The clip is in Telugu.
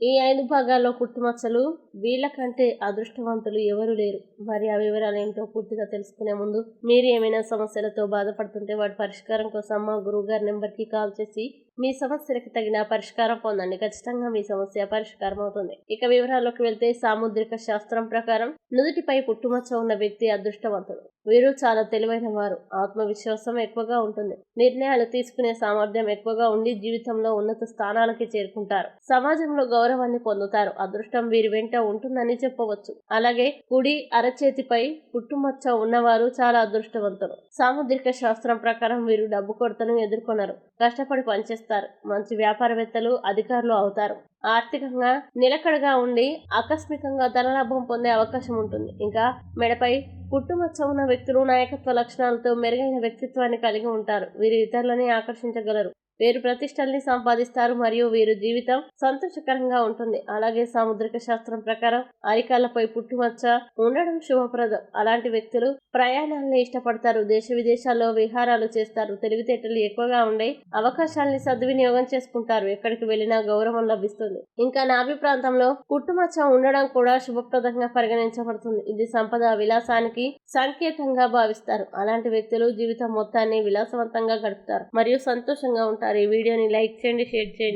ఈ ఐదు భాగాల్లో పుట్టుమచ్చలు? వీళ్ళకంటే అదృష్టవంతులు ఎవరు లేరు. మరి ఆ వివరాలు ఏంటో పూర్తిగా తెలుసుకునే ముందు మీరు ఏమైనా సమస్యలతో బాధపడుతుంటే వాటి పరిష్కారం కోసం మా గురువు గారి నెంబర్కి కాల్ చేసి మీ సమస్యలకు తగిన పరిష్కారం పొందండి. ఖచ్చితంగా మీ సమస్య పరిష్కారం అవుతుంది. ఇక వివరాల్లోకి వెళ్తే సాముద్రిక శాస్త్రం ప్రకారం నుదుటిపై పుట్టుమచ్చ ఉన్న వ్యక్తి అదృష్టవంతుడు. వీరు చాలా తెలివైన వారు. ఆత్మవిశ్వాసం ఎక్కువగా ఉంటుంది. నిర్ణయాలు తీసుకునే సామర్థ్యం ఎక్కువగా ఉండి జీవితంలో ఉన్నత స్థానాలకి చేరుకుంటారు. సమాజంలో గౌరవాన్ని పొందుతారు. అదృష్టం వీరి వెంట ఉంటుందని చెప్పవచ్చు. అలాగే కుడి అరచేతిపై పుట్టుమచ్చ ఉన్నవారు చాలా అదృష్టవంతులు. సాముద్రిక శాస్త్రం ప్రకారం వీరు డబ్బు కొరతను ఎదుర్కొనరు. కష్టపడి పనిచేస్తారు. మంచి వ్యాపారవేత్తలు అధికారులు అవుతారు. ఆర్థికంగా నిలకడగా ఉండి ఆకస్మికంగా ధనలాభం పొందే అవకాశం ఉంటుంది. ఇంకా మెడపై పుట్టుమచ్చ ఉన్న వ్యక్తులు నాయకత్వ లక్షణాలతో మెరుగైన వ్యక్తిత్వాన్ని కలిగి ఉంటారు. వీరు ఇతరులని ఆకర్షించగలరు. వీరు ప్రతిష్టల్ని సంపాదిస్తారు మరియు వీరు జీవితం సంతోషకరంగా ఉంటుంది. అలాగే సాముద్రిక శాస్త్రం ప్రకారం అరికాలపై పుట్టుమచ్చ ఉండడం శుభప్రదం. అలాంటి వ్యక్తులు ప్రయాణాలను ఇష్టపడతారు. దేశ విదేశాల్లో విహారాలు చేస్తారు. తెలివితేటలు ఎక్కువగా ఉండే అవకాశాలని సద్వినియోగం చేసుకుంటారు. ఎక్కడికి వెళ్ళినా గౌరవం లభిస్తుంది. ఇంకా నాభి ప్రాంతంలో పుట్టుమచ్చ ఉండడం కూడా శుభప్రదంగా పరిగణించబడుతుంది. ఇది సంపద విలాసానికి సంకేతంగా భావిస్తారు. అలాంటి వ్యక్తులు జీవితం మొత్తాన్ని విలాసవంతంగా గడుపుతారు మరియు సంతోషంగా ఉంటారు. ఒకసారి వీడియోని లైక్ చేయండి షేర్ చేయండి.